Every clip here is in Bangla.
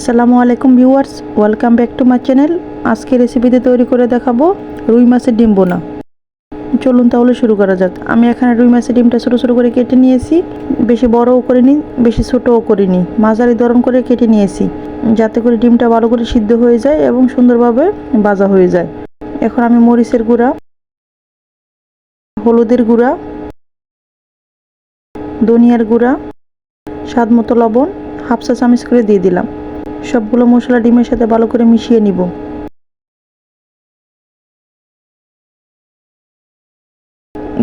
আসসালামু আলাইকুম viewers, welcome back to my channel. আজকে রেসিপিতে তৈরি করে দেখাবো রুই মাছের ডিম বোনা। চলুন তাহলে শুরু করা যাক। আমি এখানে রুই মাছের ডিমটা ছোটো ছোটো করে কেটে নিয়েছি। বেশি বড়ও করিনি বেশি ছোটও করিনি মাঝারি ধরন করে কেটে নিয়েছি, যাতে করে ডিমটা ভালো করে সিদ্ধ হয়ে যায় এবং সুন্দরভাবে ভাজা হয়ে যায়। এখন আমি মরিচের গুঁড়া, হলুদের গুঁড়া, ধনিয়ার গুঁড়া স্বাদ মতো লবণ, হাফ চা চামচ করে দিয়ে দিলাম। সবগুলো মশলা ডিমের সাথে ভালো করে মিশিয়ে নিব।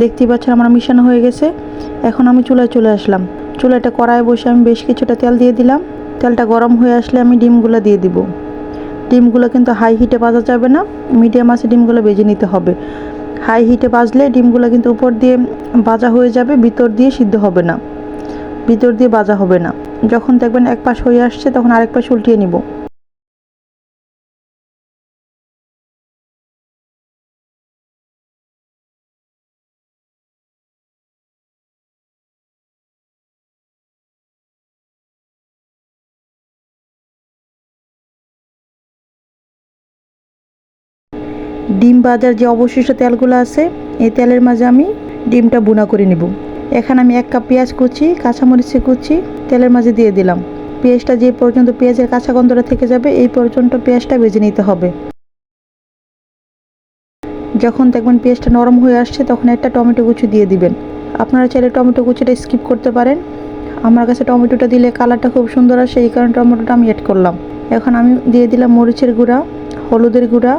দেখতেই পাচ্ছেন আমার মিশানো হয়ে গেছে। এখন আমি চুলায় চলে আসলাম। চুলাটা কড়ায় বসে আমি বেশ কিছুটা তেল দিয়ে দিলাম। তেলটা গরম হয়ে আসলে আমি ডিমগুলো দিয়ে দিব। ডিমগুলো কিন্তু হাই হিটে ভাজা যাবে না। মিডিয়াম আছে ডিমগুলো ভেজে নিতে হবে। হাই হিটে ভাজলে ডিমগুলো কিন্তু উপর দিয়ে ভাজা হয়ে যাবে, ভিতর দিয়ে সিদ্ধ হবে না। ভিতর দিয়ে বাজা হবে না। যখন দেখবেন এক পাশ হয়ে আসছে, তখন আরেক পাশ উল্টিয়ে নিব। ডিম বাজার যে অবশিষ্ট তেলগুলো আছে, এই তেলের মাঝে আমি ডিমটা বুনা করে নিব। এখানে আমি এক কাপ পেঁয়াজ কুচি কাঁচামরিচে কুচি, তেলের মাঝে দিয়ে দিলাম। পেঁয়াজটা যে পর্যন্ত পেঁয়াজের কাঁচা গন্ধটা থেকে যাবে, এই পর্যন্ত পেঁয়াজটা ভেজে নিতে হবে। যখন দেখবেন পেঁয়াজটা নরম হয়ে আসছে, তখন একটা টমেটো কুচি দিয়ে দিবেন। আপনারা চাইলে টমেটো কুচিটা স্কিপ করতে পারেন। আমার কাছে টমেটোটা দিলে কালারটা খুব সুন্দর আসে, এই কারণে টমেটোটা আমি অ্যাড করলাম। এখন আমি দিয়ে দিলাম মরিচের গুঁড়া, হলুদের গুঁড়া,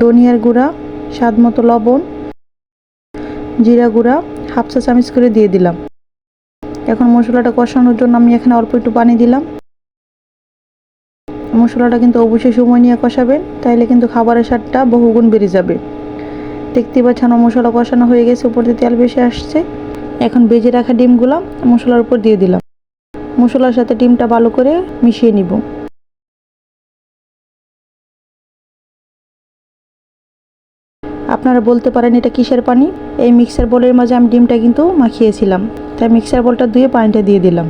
ধনিয়ার গুঁড়া স্বাদ মতো লবণ, জিরা গুঁড়া হাফ চা চামচ করে দিয়ে দিলাম। এখন মশলাটা কষানোর জন্য আমি এখানে অল্প একটু পানি দিলাম। মশলাটা কিন্তু অবশ্যই সময় নিয়ে কষাবেন, তাইলে কিন্তু খাবারের স্বাদটা বহুগুণ বেড়ে যাবে। দেখতে পাচ্ছেন মশলা কষানো হয়ে গেছে, উপর দিয়ে তেল বেশি আসছে। এখন বেজে রাখা ডিমগুলো মশলার উপর দিয়ে দিলাম। মশলার সাথে ডিমটা ভালো করে মিশিয়ে নিব। আপনারা বলতে পারেন এটা কিসের পানি? এই মিক্সার বলের মাঝে আমি ডিমটা কিন্তু মাখিয়েছিলাম। তাই মিক্সার বলটা ধুয়ে পানিটা দিয়ে দিলাম।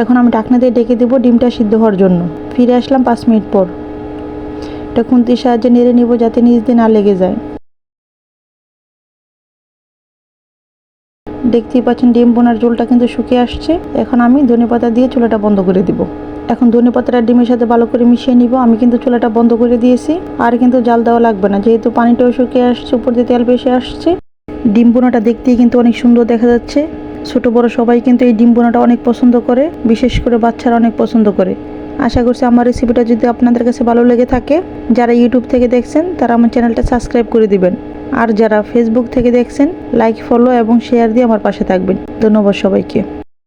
এখন আমি ঢাকনা দিয়ে ডেকে দেবো ডিমটা সিদ্ধ হওয়ার জন্য। ফিরে আসলাম পাঁচ মিনিট পর। এটা খুন্তির সাহায্যে নেড়ে নিব যাতে নিচ দিয়ে না লেগে যায়। দেখতেই পাচ্ছেন ডিম বোনার ঝোলটা কিন্তু শুকিয়ে আসছে। এখন আমি ধনে পাতা দিয়ে চুলাটা বন্ধ করে দিব। এখন ধনে পাতাটা ডিমের সাথে ভালো করে মিশিয়ে নিব। আমি কিন্তু চুলাটা বন্ধ করে দিয়েছি। আর কিন্তু জাল দেওয়া লাগবে না। যেহেতু পানিটাও শুকিয়ে আসছে, উপর দিয়ে তেল বেশি আসছে। ডিম বোনাটা দেখতেই কিন্তু অনেক সুন্দর দেখা যাচ্ছে। ছোট বড় সবাই কিন্তু এই ডিম বোনাটা অনেক পছন্দ করে। বিশেষ করে বাচ্চারা অনেক পছন্দ করে। আশা করছি আমার রেসিপিটা যদি আপনাদের কাছে ভালো লেগে থাকে, যারা ইউটিউব থেকে দেখছেন, তারা আমার চ্যানেলটা সাবস্ক্রাইব করে দিবেন। আর যারা ফেসবুক থেকে দেখছেন লাইক ফলো এবং শেয়ার দিয়ে আমার পাশে থাকবেন। ধন্যবাদ সবাইকে।